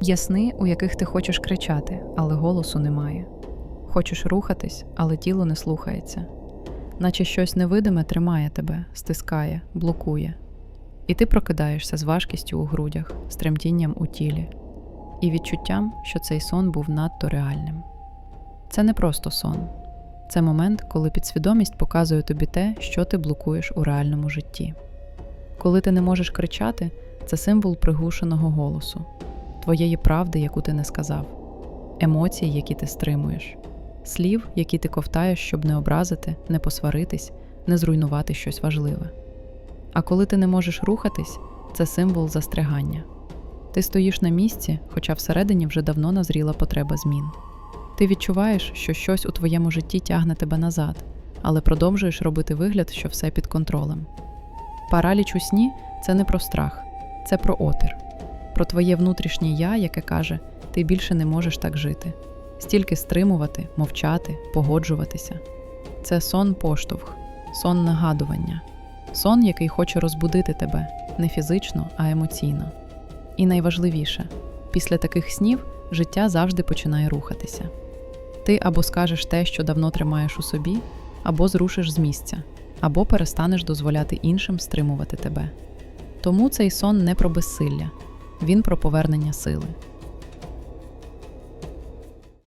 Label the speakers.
Speaker 1: Є сни, у яких ти хочеш кричати, але голосу немає. Хочеш рухатись, але тіло не слухається. Наче щось невидиме тримає тебе, стискає, блокує. І ти прокидаєшся з важкістю у грудях, з тремтінням у тілі, і відчуттям, що цей сон був надто реальним. Це не просто сон, це момент, коли підсвідомість показує тобі те, що ти блокуєш у реальному житті. Коли ти не можеш кричати, це символ приглушеного голосу, твоєї правди, яку ти не сказав, емоцій, які ти стримуєш, слів, які ти ковтаєш, щоб не образити, не посваритись, не зруйнувати щось важливе. А коли ти не можеш рухатись, це символ застрягання. Ти стоїш на місці, хоча всередині вже давно назріла потреба змін. Ти відчуваєш, що щось у твоєму житті тягне тебе назад, але продовжуєш робити вигляд, що все під контролем. Параліч у сні це не про страх, це про опір, про твоє внутрішнє я, яке каже: ти більше не можеш так жити, стільки стримувати, мовчати, погоджуватися. Це сон поштовх, сон нагадування, сон, який хоче розбудити тебе не фізично, а емоційно. І найважливіше, після таких снів життя завжди починає рухатися. Ти або скажеш те, що давно тримаєш у собі, або зрушиш з місця, або перестанеш дозволяти іншим стримувати тебе. Тому цей сон не про безсилля, він про повернення сили.